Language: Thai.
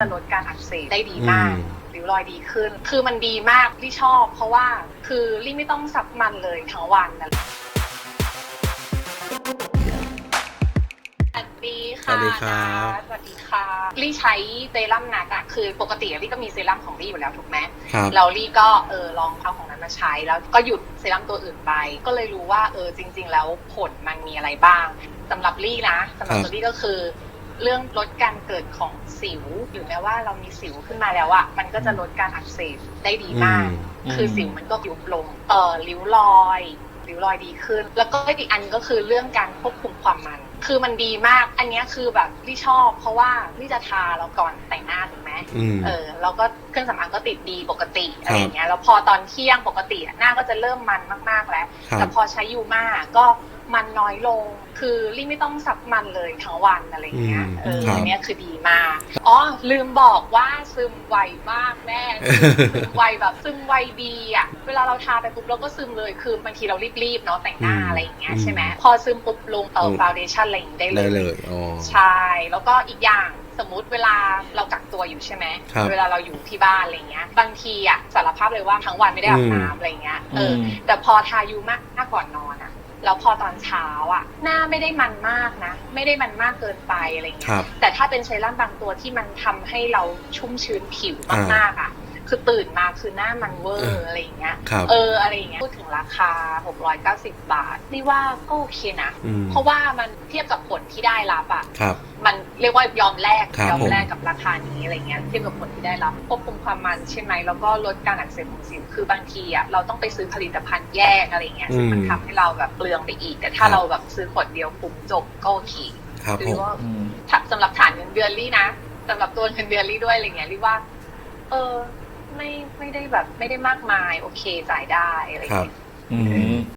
จะลดการอักเสบได้ดีมากอืมริ้วรอยดีขึ้น คือมันดีมากที่ชอบ เพราะว่าคือลี่ไม่ต้องซับมันเลยทั้งวันนะสวัสดีค่ะสวัสดีครับสวัสดีค่ะลี่ใช้เซรั่มนักอะคือปกติอะลี่ก็มีเซรั่มของลี่อยู่แล้วถูกไหมครับเราลี่ก็เออลองเอาของนั้นมาใช้แล้วก็หยุดเซรั่มตัวอื่นไป ก็เลยรู้ว่าเออจริง ๆ แล้วผลมันมีอะไรบ้างสำหรับลี่นะสำหรับครับตัวลี่ก็คือ เรื่องลดการเกิดของสิวหรือแม้ว่าเรามีสิวขึ้นมาแล้วอะมันก็จะลดการอักเสบได้ดีมาก อืม คือสิวมันก็ยุบลงเออริ้วรอยริ้วรอยดีขึ้น แล้วก็อีกอันก็คือเรื่องการควบคุมความมัน คือมันดีมาก อันเนี้ยคือแบบที่ชอบ เพราะว่าที่จะทาเราก่อนแต่งหน้าถูกไหม อืม เออแล้วก็เครื่องสำอางก็ติดดีปกติครับอะไรอย่างเงี้ยแล้วพอตอนเที่ยงปกติอะหน้าก็จะเริ่มมันมากๆแล้ว ครับ แต่พอใช้ยูมาก็ มันน้อยลง คือลี่ไม่ต้องซับมันเลยทั้งวันอะไรอย่างเงี้ยอืมเออครับอันเนี้ยคือดีมาก อ๋อ ลืมบอกว่าซึมไวมากแม่ซึมไวแบบซึมไวดีอะ เวลาเราทาไปปุ๊บเราก็ซึมเลย คือบางทีเรารีบๆเนาะแต่งหน้าอืมอะไรอย่างเงี้ยอืมใช่ไหม พอซึมปุ๊บลงเติมอืมฟาวเดชั่นอะไรอย่างงี้ได้ได้เลเลยยอ๋อใช่ แล้วก็อีกอย่างสมมุติเวลาเรากักตัวอยู่ใช่ไหมครับเวลาเราอยู่ที่บ้านอะไรเงี้ย บางทีอะสารภาพเลยว่าทั้งวันไม่ได้อาบอืมน้ำอะไรเงี้ย เอออมแต่พอทายูมากมากก่อนนอนอะ แล้วพอตอนเช้าอะ หน้าไม่ได้มันมากนะ ไม่ได้มันมากเกินไปอะไรเงี้คยรับแต่ถ้าเป็นเซรั่มบางตัวที่มันทำให้เราชุ่มชื้นผิวมากๆอะ คือตื่นมาคือหน้ามันเวอเออร์อะไรอย่างเงี้ยครับเอออะไรอย่างเงี้ยพูดถึงราคา 690 บาทนี่ว่าก็โอเคนะอืมเพราะว่ามันเทียบกับผลที่ได้รับอะครับมันเรียกว่ายอมแลกครับยอมผมแลกกับราคานี้อะไรเงี้ยเทียบกับผลที่ได้รับควบคุมความมันใช่ไหมแล้วก็ลดการอักเสบของสิวคือบางทีอะเราต้องไปซื้อผลิตภัณฑ์แยกอะไรเงี้ยซึ่งมันอืมทำให้เราแบบเปลืองไปอีก แต่ถ้าครับเราแบบซื้อขวดเดียวคุ้มจบก็โอเคครับหรืผอมว่าอืมถ้าสำหรับฐานเงินเดือนลี่นะสำหรับตัวเงินเดือนลี่ด้วยอะไรเงี้ยลี่ว่า เออ ไม่ไม่ได้แบบ ไม่ได้มากมาย โอเคจ่ายได้อะไรอย่างเงี้ย